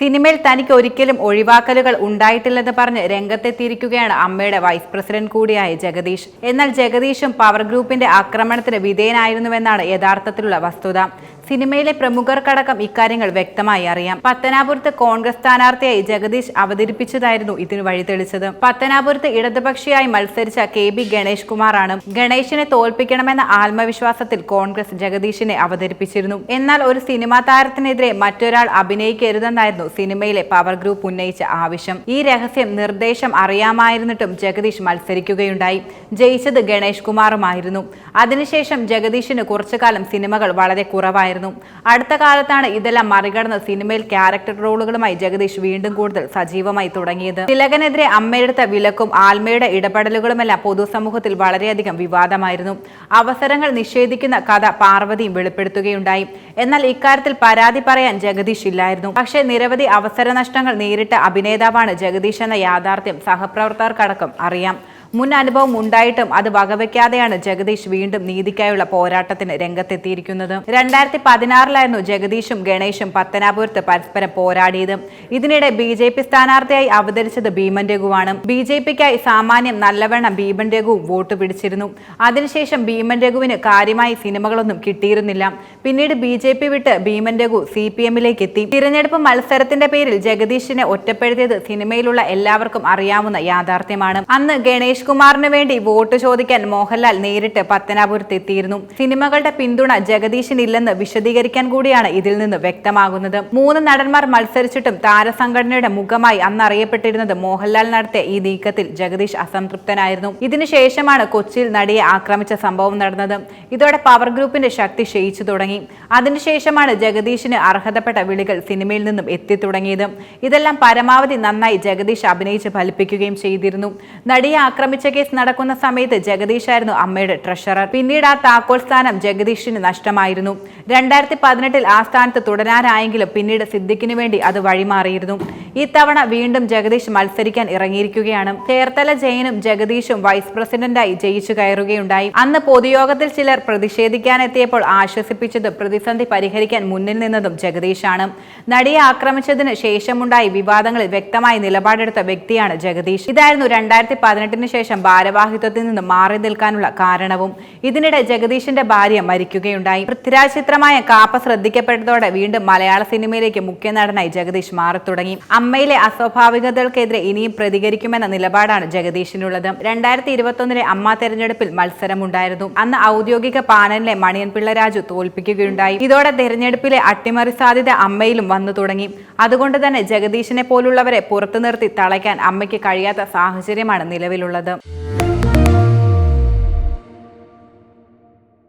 സിനിമയിൽ തനിക്ക് ഒരിക്കലും ഒഴിവാക്കലുകൾ ഉണ്ടായിട്ടില്ലെന്ന് പറഞ്ഞ് രംഗത്തെത്തിയിരിക്കുകയാണ് അമ്മയുടെ വൈസ് പ്രസിഡന്റ് കൂടിയായ ജഗദീഷ്. എന്നാൽ ജഗദീഷും പവർ ഗ്രൂപ്പിന്റെ ആക്രമണത്തിന് വിധേയനായിരുന്നുവെന്നാണ് യഥാർത്ഥത്തിലുള്ള വസ്തുത. സിനിമയിലെ പ്രമുഖർക്കടക്കം ഇക്കാര്യങ്ങൾ വ്യക്തമായി അറിയാം. പത്തനാപുരത്ത് കോൺഗ്രസ് സ്ഥാനാർത്ഥിയായി ജഗദീഷ് അവതരിപ്പിച്ചതായിരുന്നു ഇതിന് വഴിതെളിച്ചത് പത്തനാപുരത്ത് ഇടതുപക്ഷിയായി മത്സരിച്ച കെ ബി ഗണേഷ് കുമാറാണ് ഗണേഷിനെ തോൽപ്പിക്കണമെന്ന ആത്മവിശ്വാസത്തിൽ കോൺഗ്രസ് ജഗദീഷിനെ അവതരിപ്പിച്ചിരുന്നു. എന്നാൽ ഒരു സിനിമാ താരത്തിനെതിരെ മറ്റൊരാൾ അഭിനയിക്കരുതെന്നായിരുന്നു സിനിമയിലെ പവർ ഗ്രൂപ്പ് ഉന്നയിച്ച ആവശ്യം. ഈ രഹസ്യം നിർദ്ദേശം അറിയാമായിരുന്നിട്ടും ജഗദീഷ് മത്സരിക്കുകയുണ്ടായി. ജയിച്ചത് ഗണേഷ് കുമാറുമായിരുന്നു. അതിനുശേഷം ജഗദീഷിന് കുറച്ചു കാലം സിനിമകൾ വളരെ കുറവായിരുന്നു. അടുത്ത കാലത്താണ് ഇതെല്ലാം മറികടന്ന് സിനിമയിൽ ക്യാരക്ടർ റോളുകളുമായി ജഗദീഷ് വീണ്ടും കൂടുതൽ സജീവമായി തുടങ്ങിയത്. തിലകനെതിരെ അമ്മയെടുത്ത വിലക്കും ആൽമയുടെ ഇടപെടലുകളുമെല്ലാം പൊതുസമൂഹത്തിൽ വളരെയധികം വിവാദമായിരുന്നു. അവസരങ്ങൾ നിഷേധിക്കുന്ന കഥ പാർവതിയും വെളിപ്പെടുത്തുകയുണ്ടായി. എന്നാൽ ഇക്കാര്യത്തിൽ പരാതി പറയാൻ ജഗദീഷ് ഇല്ലായിരുന്നു. പക്ഷേ നിരവധി അവസര നഷ്ടങ്ങൾ നേരിട്ട അഭിനേതാവാണ് ജഗദീഷ് എന്ന യാഥാർത്ഥ്യം സഹപ്രവർത്തകർക്കടക്കം അറിയാം. മുൻ അനുഭവം ഉണ്ടായിട്ടും അത് വകവയ്ക്കാതെയാണ് ജഗദീഷ് വീണ്ടും നീതിക്കായുള്ള പോരാട്ടത്തിന് രംഗത്തെത്തിയിരിക്കുന്നത്. രണ്ടായിരത്തി പതിനാറിലായിരുന്നു ജഗദീഷും ഗണേഷും പത്തനാപുരത്ത് പരസ്പരം പോരാടിയത്. ഇതിനിടെ ബി ജെ പി സ്ഥാനാർത്ഥിയായി അവതരിച്ചത് ഭീമൻ രഘുവാണ്. ബി ജെ പിക്കായി സാമാന്യം നല്ലവണ്ണം ഭീമൻ രഘുവും വോട്ട് പിടിച്ചിരുന്നു. അതിനുശേഷം ഭീമൻ രഘുവിന് കാര്യമായി സിനിമകളൊന്നും കിട്ടിയിരുന്നില്ല. പിന്നീട് ബി ജെ പി വിട്ട് ഭീമൻ രഘു സി പി എമ്മിലേക്ക് എത്തി തിരഞ്ഞെടുപ്പ് മത്സരത്തിന്റെ പേരിൽ ജഗദീഷിനെ ഒറ്റപ്പെടുത്തിയത് സിനിമയിലുള്ള എല്ലാവർക്കും അറിയാവുന്ന യാഥാർത്ഥ്യമാണ്. അന്ന് ഗണേഷ് കുമാറിന് വേണ്ടി വോട്ട് ചോദിക്കാൻ മോഹൻലാൽ നേരിട്ട് പത്തനാപുരത്ത് എത്തിയിരുന്നു. സിനിമകളുടെ പിന്തുണ ജഗദീഷിനില്ലെന്ന് വിശദീകരിക്കാൻ കൂടിയാണ് ഇതിൽ നിന്ന് വ്യക്തമാകുന്നത്. മൂന്ന് നടന്മാർ മത്സരിച്ചിട്ടും താരസംഘടനയുടെ മുഖമായി അന്ന് അറിയപ്പെട്ടിരുന്നത് മോഹൻലാൽ നടത്തിയ ഈ നീക്കത്തിൽ ജഗദീഷ് അസംതൃപ്തനായിരുന്നു. ഇതിനുശേഷമാണ് കൊച്ചിയിൽ നടിയെ ആക്രമിച്ച സംഭവം നടന്നത്. ഇതോടെ പവർ ഗ്രൂപ്പിന്റെ ശക്തി ക്ഷയിച്ചു തുടങ്ങി. അതിനുശേഷമാണ് ജഗദീഷിന് അർഹതപ്പെട്ട വിളികൾ സിനിമയിൽ നിന്നും എത്തിത്തുടങ്ങിയത് ഇതെല്ലാം പരമാവധി നന്നായി ജഗദീഷ് അഭിനയിച്ച് ഫലിപ്പിക്കുകയും ചെയ്തിരുന്നു. നടിയെ ആക്രമിച്ച കേസ് നടക്കുന്ന സമയത്ത് ജഗദീഷായിരുന്നു അമ്മയുടെ ട്രഷറർ. പിന്നീട് ആ താക്കോൽ സ്ഥാനം ജഗദീഷിന് നഷ്ടമായിരുന്നു. രണ്ടായിരത്തി പതിനെട്ടിൽ ആ സ്ഥാനത്ത് തുടരാനായെങ്കിലും പിന്നീട് സിദ്ദിഖിന് വേണ്ടി അത് വഴിമാറിയിരുന്നു. ഇത്തവണ വീണ്ടും ജഗദീഷ് മത്സരിക്കാൻ ഇറങ്ങിയിരിക്കുകയാണ്. ചേർത്തല ജയനും ജഗദീഷും വൈസ് പ്രസിഡന്റായി ജയിച്ചു കയറുകയുണ്ടായി. അന്ന് പൊതുയോഗത്തിൽ ചിലർ പ്രതിഷേധിക്കാനെത്തിയപ്പോൾ ആശ്വസിപ്പിച്ചത് പ്രതിസന്ധി പരിഹരിക്കാൻ മുന്നിൽ നിന്നതും ജഗദീഷാണ്. നടിയെ ആക്രമിച്ചതിന് ശേഷമുണ്ടായി വിവാദങ്ങളിൽ വ്യക്തമായി നിലപാടെടുത്ത വ്യക്തിയാണ് ജഗദീഷ്. ഇതായിരുന്നു രണ്ടായിരത്തി പതിനെട്ടിന് ശേഷം ഭാരവാഹിത്വത്തിൽ നിന്ന് മാറി നിൽക്കാനുള്ള കാരണവും ഇതിനിടെ ജഗദീഷിന്റെ ഭാര്യ മരിക്കുകയുണ്ടായി. പൃഥ്വിരാജ് ചിത്രമായ കാപ്പ ശ്രദ്ധിക്കപ്പെട്ടതോടെ വീണ്ടും മലയാള സിനിമയിലേക്ക് മുഖ്യ നടനായി ജഗദീഷ് മാറി തുടങ്ങി. അമ്മയിലെ അസ്വാഭാവികതകൾക്കെതിരെ ഇനിയും പ്രതികരിക്കുമെന്ന നിലപാടാണ് ജഗദീഷിനുള്ളത്. രണ്ടായിരത്തി ഇരുപത്തൊന്നിലെ അമ്മ തെരഞ്ഞെടുപ്പിൽ മത്സരമുണ്ടായിരുന്നു. അന്ന് ഔദ്യോഗിക പാനലിലെ മണിയൻ പിള്ളരാജു തോൽപ്പിക്കുകയുണ്ടായി. ഇതോടെ തെരഞ്ഞെടുപ്പിലെ അട്ടിമറി സാധ്യത അമ്മയിലും വന്നു തുടങ്ങി. അതുകൊണ്ട് തന്നെ ജഗദീഷിനെ പോലുള്ളവരെ പുറത്തു നിർത്തി തളയ്ക്കാൻ അമ്മയ്ക്ക് കഴിയാത്ത സാഹചര്യമാണ് നിലവിലുള്ളത്. സ്വാഗതം.